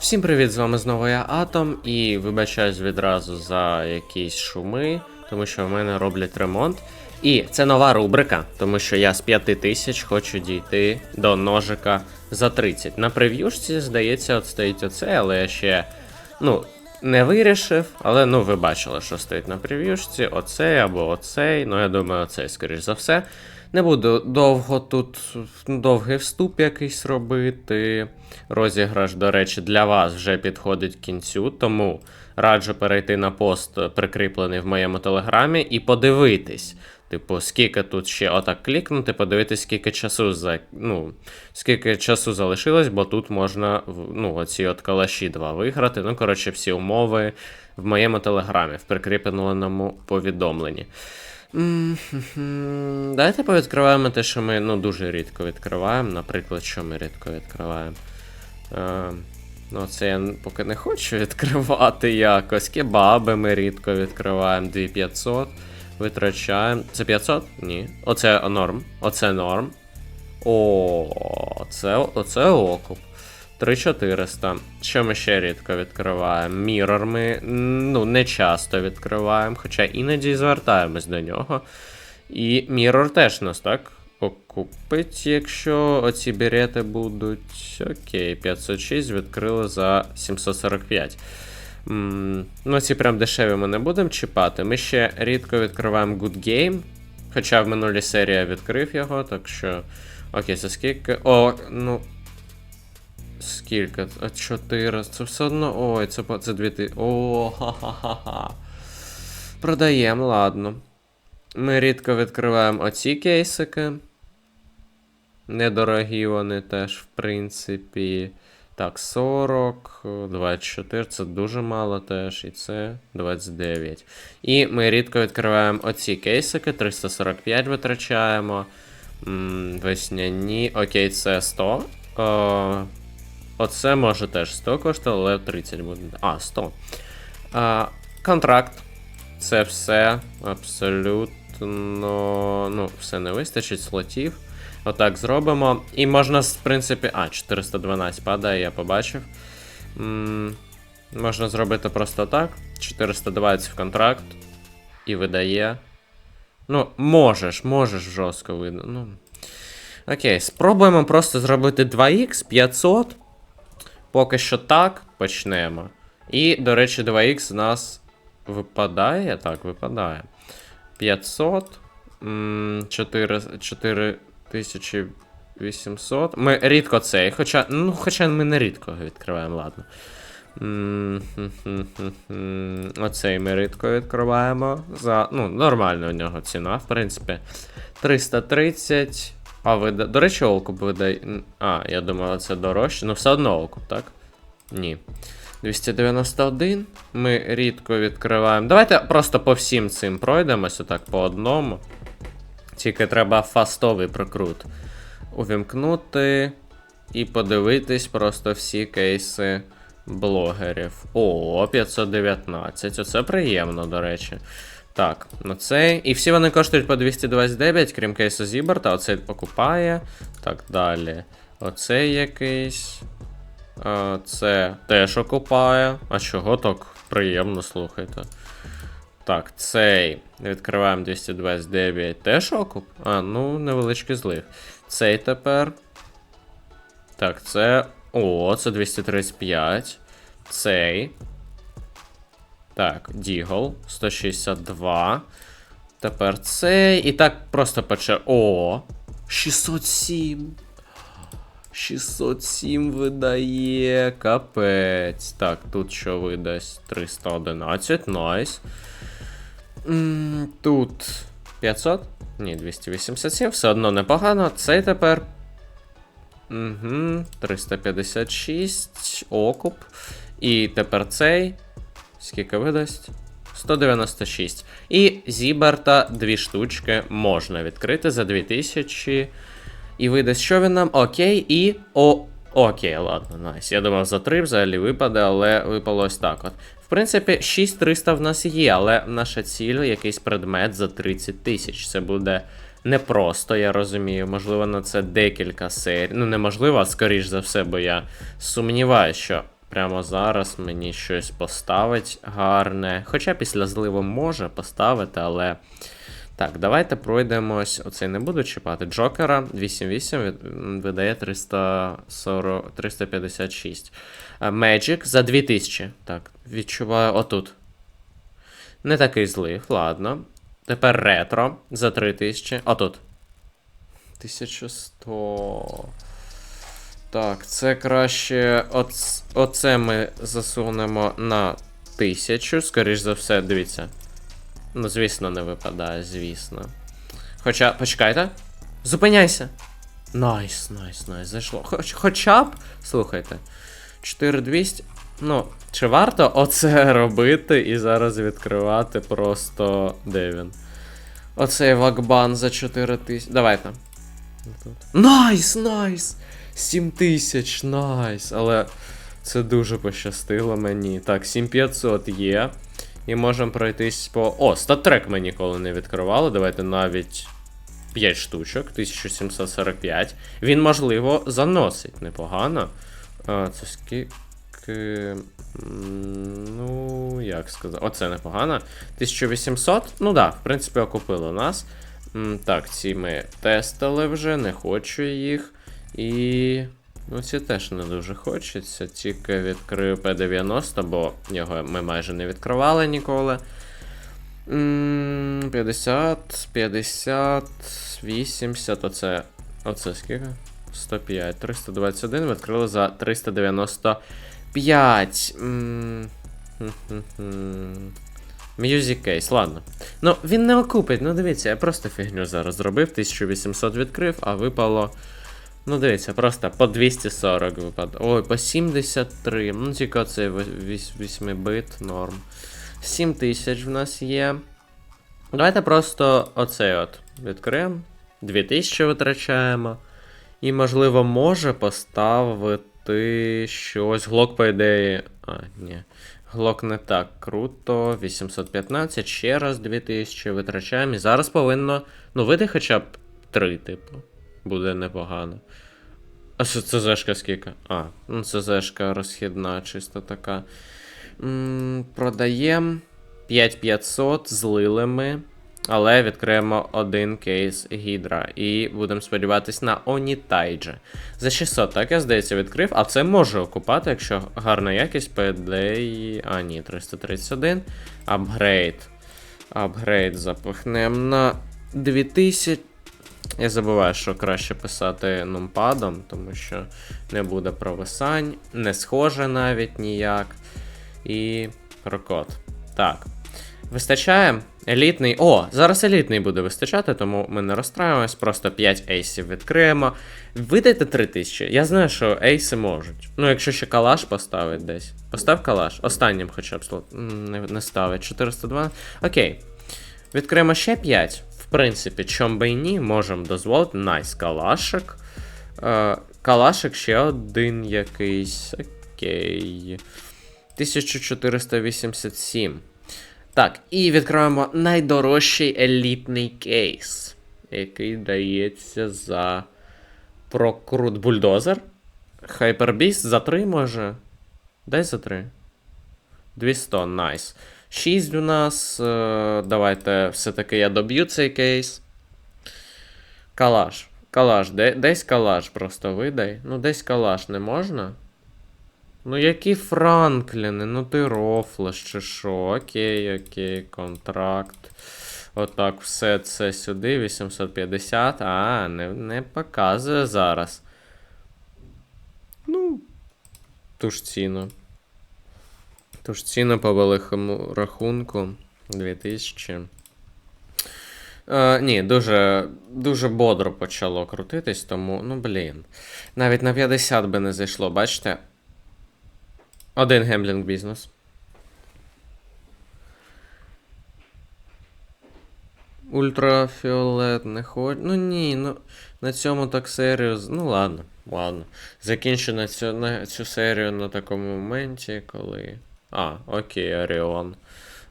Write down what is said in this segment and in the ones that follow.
Всім привіт, з вами знову я Атом, і вибачаюсь відразу за якісь шуми, тому що в мене роблять ремонт. І це нова рубрика, тому що я з 5 тисяч хочу дійти до ножика за 30. На прев'юшці, здається, от стоїть оце, але я ще ну, не вирішив. Але ну ви бачили, що стоїть на прев'юшці, оцей або оцей. Ну, я думаю, оцей, скоріш за все. Не буду довго тут довгий вступ якийсь робити. Розіграш, до речі, для вас вже підходить кінцю, тому раджу перейти на пост, прикріплений в моєму телеграмі, і подивитись. Типу, скільки тут ще отак клікнути, подивитись, скільки часу за, ну, скільки часу залишилось, бо тут можна ну, оці от калаші два виграти. Ну, коротше, всі умови в моєму телеграмі, в прикріпленому повідомленні. Давайте повідкриваємо те, що ми ну, дуже рідко відкриваємо. Наприклад, що ми рідко відкриваємо. Е, ну, це я поки не хочу відкривати якось. Кебаби ми рідко відкриваємо. 2500 витрачаємо. Це 500? Ні. Оце норм. Оце норм. О, це, оце окуп. 3400. Що ми ще рідко відкриваємо? Мірор ми ну, не часто відкриваємо, хоча іноді звертаємось до нього. І Мірор теж нас так окупить, якщо оці берети будуть. Окей, 506 відкрили за 745. М, Ну, ці прям дешеві ми не будемо чіпати. Ми ще рідко відкриваємо Good Game. Хоча в минулій серії я відкрив його, так що. Окей, це скільки. О, ну. Скільки? А, 4. Це все одно. Ой, це, це 2000. О, ха-ха-ха-ха. Продаємо, ладно. Ми рідко відкриваємо оці кейсики. Недорогі вони теж, в принципі. Так, 40, 24, це дуже мало теж, і це 29. І ми рідко відкриваємо оці кейсики, 345 витрачаємо. М, весняні. Окей, це 100. О, оце може теж 100 коштує, але 30 буде. А, 100. А, контракт. Це все абсолютно. Ну, все не вистачить слотів. Отак зробимо. І можна, в принципі. А, 412 падає, я побачив. М, можна зробити просто так. 420 в контракт. І видає. Ну, можеш, можеш жорстко видно. Ну. Окей, спробуємо просто зробити 2х 500. Поки що так почнемо. І, до речі, 2х у нас випадає. Так, випадає. 500. 4, 4800. Ми рідко цей. Хоча. Ну, хоча ми не рідко відкриваємо, ладно. Оцей ми рідко відкриваємо. За, ну, нормальна у нього ціна, в принципі. 330. А, вида... До речі, окуп видає. А, я думав, це дорожче. Ну, все одно окуп, так? Ні. 291. Ми рідко відкриваємо. Давайте просто по всім цим пройдемося так по одному. Тільки треба фастовий прокрут. Увімкнути і подивитись просто всі кейси блогерів. О, 519. Оце приємно, до речі. Так, ну цей. І всі вони коштують по 229, крім кейсу Зіберта. Оцей покупає. Так далі. Оцей якийсь. Це теж окупає. А чого так приємно, слухайте. Так, цей. Відкриваємо 229. Теж окуп? А, ну, невеличкий злив. Цей тепер. Так, це. О, це 235. Цей. Так, Дігл. 162. Тепер цей. І так просто пече. О! 607. 607 видає. Капець. Так, тут що видасть? 311. Найс. Тут 500? Ні, 287, все одно непогано. Цей тепер. Угу, 356 окуп. І тепер цей. Скільки видасть? 196. І Зіберта дві штучки можна відкрити за 2000. І видасть, що він нам? Окей, і. О. Окей, ладно, найс. Я думав, за 3 взагалі випаде, але випало ось так от. В принципі, 6300 в нас є, але наша ціль якийсь предмет за 30 тисяч. Це буде непросто, я розумію. Можливо, на це декілька серій. Ну, неможливо, а скоріш за все, бо я сумніваюся, що прямо зараз мені щось поставить гарне. Хоча після зливу може поставити, але. Так, давайте пройдемось. Оцей не буду чіпати. Джокера 8-8 від- м, видає 340, 356. Magic за 2000. Так, відчуваю отут. Не такий злий, ладно. Тепер ретро за 3000. Отут. 1100. Так, це краще. Оц... Оце ми засунемо на 1000. Скоріш за все, дивіться. Ну, звісно, не випадає, звісно. Хоча, почекайте. Зупиняйся. Найс, найс, найс, зайшло. Хоч, хоча б, слухайте. 4200. Ну, чи варто оце робити і зараз відкривати просто. Де він? Оцей вакбан за 4000. Давайте. Тут. Найс, найс! 7000, найс. Але це дуже пощастило мені. Так, 7500 є. І можемо пройтись по. О, статрек ми ніколи не відкривали. Давайте навіть 5 штучок, 1745. Він, можливо, заносить непогано. А, це скільки. Ну, як сказати. Оце непогано. 1800. Ну да, в принципі, окупило нас. Так, ці ми тестили вже, не хочу їх. І. Ну, ці теж не дуже хочеться. Тільки відкрию P90, бо його ми майже не відкривали ніколи. 50, 50, 80, оце. Оце скільки? 105, 321 відкрили за 395. М. Music Case, ладно. Ну, він не окупить, ну дивіться, я просто фігню зараз зробив, 1800 відкрив, а випало. Ну, дивіться, просто по 240 випадає. Ой, по 73. Ну, тільки це 8 бит, норм. 7000 в нас є. Давайте просто оцей от відкриємо. 2000 витрачаємо. І, можливо, може поставити щось. Глок, по ідеї. А, ні. Глок не так круто. 815, ще раз 2000 витрачаємо. І зараз повинно. Ну, вийти хоча б 3, типу. Буде непогано. А що скільки? А, ну розхідна, чисто така. Продаємо 5500, злили ми. Але відкриємо один кейс Гідра. І будемо сподіватись на Онітайджа. За 600, так я здається, відкрив. А це може окупати, якщо гарна якість PDI. А, ні, 331. Апгрейд. Апгрейд запихнемо на 2000. Я забуваю, що краще писати нумпадом, тому що не буде провисань, не схоже навіть ніяк. І прокод. Так. Вистачає. Елітний. О, зараз елітний буде вистачати, тому ми не розстраюємось, просто 5 ейсів відкриємо. Видайте 3000. Я знаю, що ейси можуть. Ну, якщо ще калаш поставить десь. Постав калаш. Останнім хоча б слот. Не, не ставить. 402. Окей. Відкриємо ще 5. В принципі, чом би і ні, можемо дозволити. Найс, калашик. Е, калашик ще один якийсь. Окей. 1487. Так, і відкриваємо найдорожчий елітний кейс, який дається за прокрут бульдозер. Хайпербіст за 3 може. Дай за 3. 200, найс. 6 у нас. Е, давайте все-таки я доб'ю цей кейс. Калаш. Калаш, де, десь калаш просто видай. Ну, десь калаш не можна. Ну, які Франкліни, ну ти рофлеш чи що? Окей, окей, контракт. Отак, все це сюди, 850. А, не, не показує зараз. Ну, ту ж ціну. Ту ж ціну по великому рахунку. 2000. Е, ні, дуже, дуже бодро почало крутитись, тому, ну блін. Навіть на 50 би не зайшло, бачите? Один гемблінг бізнес. Ультрафіолет не хоч. Ну ні, ну на цьому так серію. Ну ладно, ладно. Закінчу на цю, на цю серію на такому моменті, коли. А, окей, Оріон.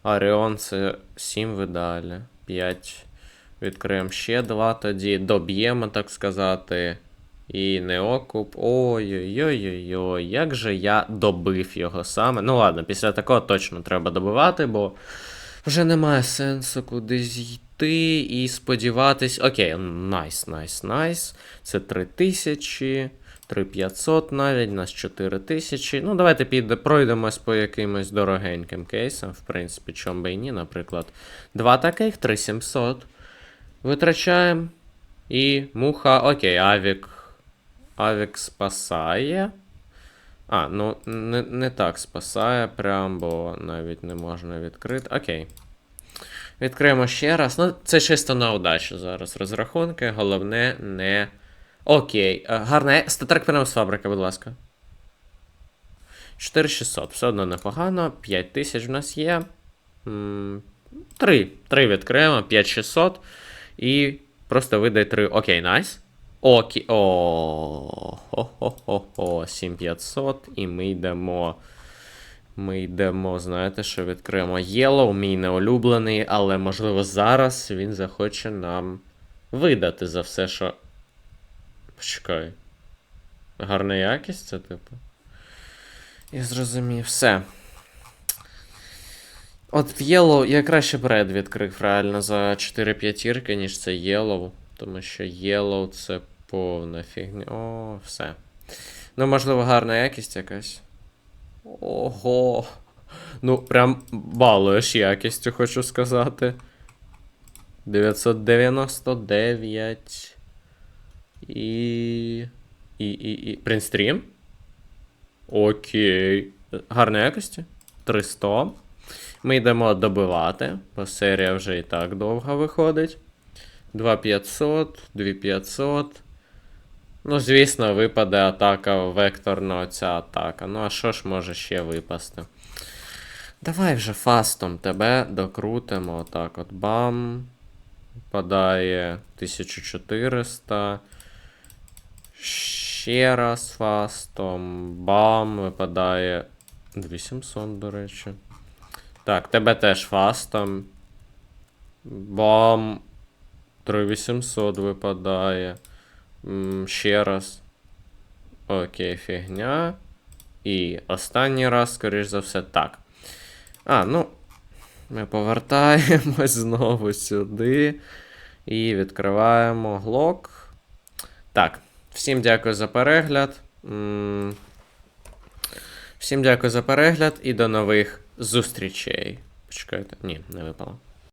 Оріон це 7 видалі. 5. Відкриємо ще 2 тоді. Доб'ємо, так сказати. І неокуп. Ой-ой-ой-ой-ой, як же я добив його саме. Ну ладно, після такого точно треба добивати, бо вже немає сенсу кудись йти і сподіватись. Окей, найс, найс, найс. Це 3000, 3500 навіть, у нас 4000. Ну, давайте піде, пройдемось по якимось дорогеньким кейсам, в принципі, чом би і ні, наприклад. Два таких, 3700. Витрачаємо. І муха. Окей, авік. Авік спасає. А, ну не, не так спасає, прям, бо навіть не можна відкрити. Окей. Відкриємо ще раз. Ну, це чисто на удачу зараз розрахунки. Головне не. Окей. Е, Гарне. Статрек прямо з фабрики, будь ласка. 4600. Все одно непогано. 5000 в нас є. М, Три. Три відкриємо, 5600. І просто видай три. Окей, найс. Окей. О, хо-хо-хо-хо. 7500. І ми йдемо. Ми йдемо, знаєте, що відкриємо Yellow, мій неулюблений, але можливо зараз він захоче нам видати за все, що. Почекай. Гарна якість це, типу. Я зрозумів, все. От в Yellow я краще б Red відкрив реально за 4 п'ятірки, ніж це Yellow. Тому що Yellow це повна фігня. О, все. Ну, можливо, гарна якість якась. Ого. Ну, прям балуєш якістю, хочу сказати. 999. І. І. І. і. Принстрім? Окей. Гарної якості. 300. Ми йдемо добивати, бо серія вже і так довго виходить. 2500, 2500. Ну, звісно, випаде атака векторна ця атака. Ну, а що ж може ще випасти? Давай вже фастом тебе докрутимо. Отак от бам. Випадає 1400. Ще раз фастом. Бам. Випадає 2700, до речі. Так, тебе теж фастом. Бам. 3800 випадає. М, Ще раз. Окей, фігня. І останній раз, скоріш за все, так. А, ну. Ми повертаємось знову сюди. І відкриваємо глок. Так. Всім дякую за перегляд. Всім дякую за перегляд і до нових зустрічей. Почекайте. Ні, не випало.